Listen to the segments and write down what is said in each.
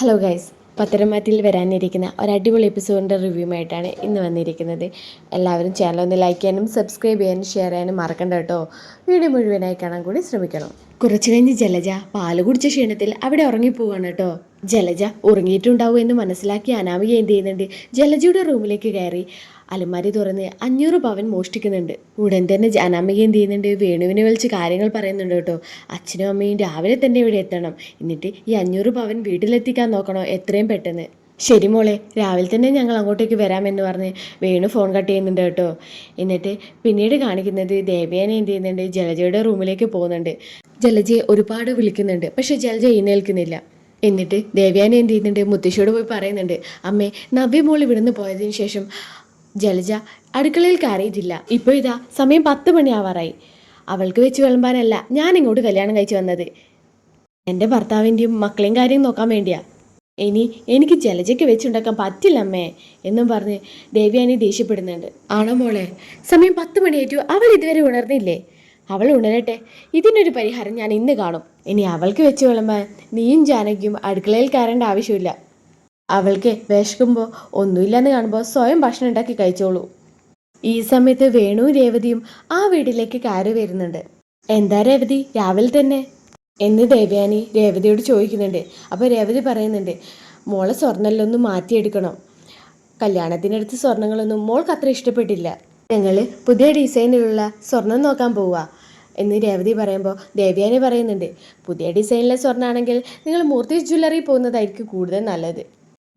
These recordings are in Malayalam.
ഹലോ ഗൈസ് പത്തരമാറ്റിൽ വരാനിരിക്കുന്ന ഒരു അടിപൊളി എപ്പിസോഡിന്റെ റിവ്യൂമായിട്ടാണ് ഇന്ന് വന്നിരിക്കുന്നത്. എല്ലാവരും ചാനൽ ഒന്ന് ലൈക്ക് ചെയ്യാനും സബ്സ്ക്രൈബ് ചെയ്യാനും ഷെയർ ചെയ്യാനും മറക്കണ്ട കേട്ടോ. വീഡിയോ മുഴുവനായി കാണാൻ കൂടി ശ്രമിക്കണം. കുറച്ച് കഴിഞ്ഞ് ജലജ പാൽ കുടിച്ച ക്ഷീണത്തിൽ അവിടെ ഉറങ്ങിപ്പോവാണ് കേട്ടോ. ജലജ ഉറങ്ങിയിട്ടുണ്ടാവും എന്ന് മനസ്സിലാക്കി അനാമിക എന്ത് ചെയ്യുന്നുണ്ട്? ജലജയുടെ റൂമിലേക്ക് കയറി അലമാരി തുറന്ന് അഞ്ഞൂറ് പവൻ മോഷ്ടിക്കുന്നുണ്ട്. ഉടൻ തന്നെ അനാമിക എന്ത് ചെയ്യുന്നുണ്ട്? വേണുവിനെ വിളിച്ച് കാര്യങ്ങൾ പറയുന്നുണ്ട് കേട്ടോ. അച്ഛനും അമ്മയും രാവിലെ തന്നെ ഇവിടെ എത്തണം. എന്നിട്ട് ഈ അഞ്ഞൂറ് പവൻ വീട്ടിലെത്തിക്കാൻ നോക്കണോ? എത്രയും പെട്ടെന്ന്. ശരി മോളെ രാവിലെ തന്നെ ഞങ്ങൾ അങ്ങോട്ടേക്ക് വരാമെന്ന് പറഞ്ഞ് വേണു ഫോൺ കട്ട് ചെയ്യുന്നുണ്ട് കേട്ടോ. എന്നിട്ട് പിന്നീട് കാണിക്കുന്നത് ദേവയാനെ എന്ത് ചെയ്യുന്നുണ്ട്? ജലജയുടെ റൂമിലേക്ക് പോകുന്നുണ്ട്. ജലജയെ ഒരുപാട് വിളിക്കുന്നുണ്ട് പക്ഷെ ജലജ എഴുന്നേൽക്കുന്നില്ല. എന്നിട്ട് ദേവയാനി എന്ത് ചെയ്യുന്നുണ്ട്? മുത്തശ്ശിയോട് പോയി പറയുന്നുണ്ട് അമ്മേ നവ്യ മോൾ ഇവിടുന്ന് പോയതിന് ശേഷം ജലജ അടുക്കളയിൽ കയറിയിട്ടില്ല. ഇപ്പോൾ ഇതാ സമയം പത്ത് മണിയാവാറായി. അവൾക്ക് വെച്ച് വിളമ്പാനല്ല ഞാൻ ഇങ്ങോട്ട് കല്യാണം കഴിച്ചു വന്നത്. എന്റെ ഭർത്താവിന്റെയും മക്കളെയും കാര്യം നോക്കാൻ വേണ്ടിയാ. ഇനി എനിക്ക് ജലജയ്ക്ക് വെച്ചുണ്ടാക്കാൻ പറ്റില്ല അമ്മേ എന്നും പറഞ്ഞ് ദേവ്യാനി ദേഷ്യപ്പെടുന്നുണ്ട്. ആണോ മോളെ? സമയം പത്ത് മണിയായിട്ടു അവൾ ഇതുവരെ ഉണർന്നില്ലേ? അവൾ ഉണരട്ടെ. ഇതിനൊരു പരിഹാരം ഞാൻ ഇന്ന് കാണും. ഇനി അവൾക്ക് വെച്ച് വിളമ്പാൻ നീയും ജാനകിയും അടുക്കളയിൽ കയറേണ്ട ആവശ്യമില്ല. അവൾക്ക് വിശക്കുമ്പോൾ ഒന്നുമില്ലെന്ന് കാണുമ്പോൾ സ്വയം ഭക്ഷണം ഉണ്ടാക്കി കഴിച്ചോളൂ. ഈ സമയത്ത് വേണു രേവതിയും ആ വീട്ടിലേക്ക് കയറി വരുന്നുണ്ട്. എന്താ രേവതി? രാവിലെ തന്നെ? എന്ന് ദേവയാനി രേവതിയോട് ചോദിക്കുന്നുണ്ട്. അപ്പോൾ രേവതി പറയുന്നുണ്ട് മോളെ സ്വർണമെല്ലാം മാറ്റിയെടുക്കണം? കല്യാണത്തിനടുത്ത് സ്വർണങ്ങളൊന്നും മോൾക്ക് അത്ര ഇഷ്ടപ്പെട്ടില്ല. ഞങ്ങൾ പുതിയ ഡിസൈനിലുള്ള സ്വർണം നോക്കാൻ പോവുക എന്ന് രേവതി പറയുമ്പോൾ ദേവ്യാനി പറയുന്നുണ്ട് പുതിയ ഡിസൈനിലെ സ്വർണമാണെങ്കിൽ നിങ്ങൾ മൂർത്തി ജ്വല്ലറി പോകുന്നതായിരിക്കും കൂടുതൽ നല്ലത്.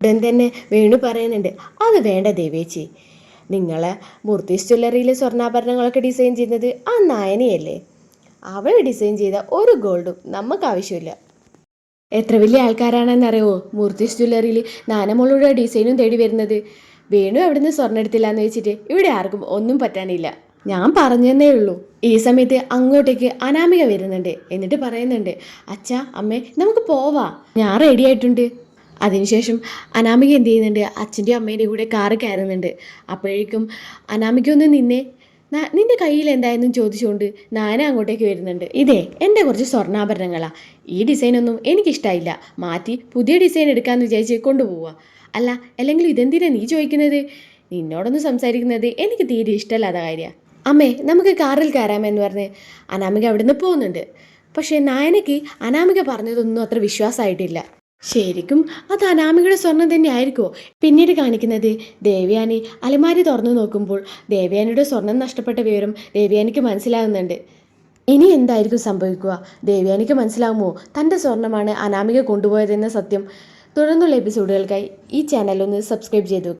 ഉടൻ തന്നെ വേണു പറയുന്നുണ്ട് അത് വേണ്ട ദേവേച്ചി നിങ്ങളെ മൂർത്തി ജ്വല്ലറിയിലെ സ്വർണാഭരണങ്ങളൊക്കെ ഡിസൈൻ ചെയ്യുന്നത് ആ നായനയല്ലേ? അവൾ ഡിസൈൻ ചെയ്ത ഒരു ഗോൾഡും നമുക്ക് ആവശ്യമില്ല. എത്ര വലിയ ആൾക്കാരാണെന്നറിയോ മൂർത്തി ജ്വല്ലറിയിൽ നാനമോളുടെ ഡിസൈനും തേടി വരുന്നത്. വേണു അവിടുന്ന് സ്വർണം എടുത്തില്ല എന്ന് വെച്ചിട്ട് ഇവിടെ ആർക്കും ഒന്നും പറ്റാനില്ല. ഞാൻ പറഞ്ഞതേ ഉള്ളൂ. ഈ സമയത്ത് അങ്ങോട്ടേക്ക് അനാമിക വരുന്നുണ്ട്. എന്നിട്ട് പറയുന്നുണ്ട് അച്ഛാ അമ്മേ നമുക്ക് പോവാ. ഞാൻ റെഡി ആയിട്ടുണ്ട്. അതിനുശേഷം അനാമിക എന്ത് ചെയ്യുന്നുണ്ട്? അച്ഛന്റെയും അമ്മേന്റെയും കൂടെ കാറ് കയറുന്നുണ്ട്. അപ്പോഴേക്കും അനാമിക ഒന്ന് നിന്നെ നിന്റെ കയ്യിൽ എന്തായെന്നും ചോദിച്ചുകൊണ്ട് നാന അങ്ങോട്ടേക്ക് വരുന്നുണ്ട്. ഇതേ എന്റെ കുറച്ച് സ്വർണാഭരണങ്ങളാ. ഈ ഡിസൈനൊന്നും എനിക്കിഷ്ടമായില്ല മാറ്റി പുതിയ ഡിസൈൻ എടുക്കാമെന്ന് വിചാരിച്ച് കൊണ്ടുപോവുക അല്ല അല്ലെങ്കിൽ ഇതെന്തിനാ നീ ചോദിക്കുന്നത്? നിന്നോടൊന്ന് സംസാരിക്കുന്നത് എനിക്ക് തീരെ ഇഷ്ടമല്ലാത്ത കാര്യമാണ് അമ്മേ നമുക്ക് കാറിൽ കയറാമെന്ന് പറഞ്ഞ് അനാമിക അവിടുന്ന് പോകുന്നുണ്ട്. പക്ഷേ നായനയ്ക്ക് അനാമിക പറഞ്ഞതൊന്നും അത്ര വിശ്വാസമായിട്ടില്ല. ശരിക്കും അത് അനാമികയുടെ സ്വർണം തന്നെ ആയിരിക്കുമോ പിന്നീട് കാണിക്കുന്നത് ദേവയാനി. അലമാരി തുറന്നു നോക്കുമ്പോൾ ദേവയാനിയുടെ സ്വർണം നഷ്ടപ്പെട്ട വിവരം ദേവയാനിക്ക് മനസ്സിലാകുന്നുണ്ട്. ഇനി എന്തായിരിക്കും സംഭവിക്കുക? ദേവയാനിക്ക് മനസ്സിലാകുമോ തന്റെ സ്വർണമാണ് അനാമിക കൊണ്ടുപോയതെന്ന സത്യം. തുടർന്നുള്ള എപ്പിസോഡുകൾക്കായി ഈ ചാനൽ ഒന്ന് സബ്സ്ക്രൈബ് ചെയ്തു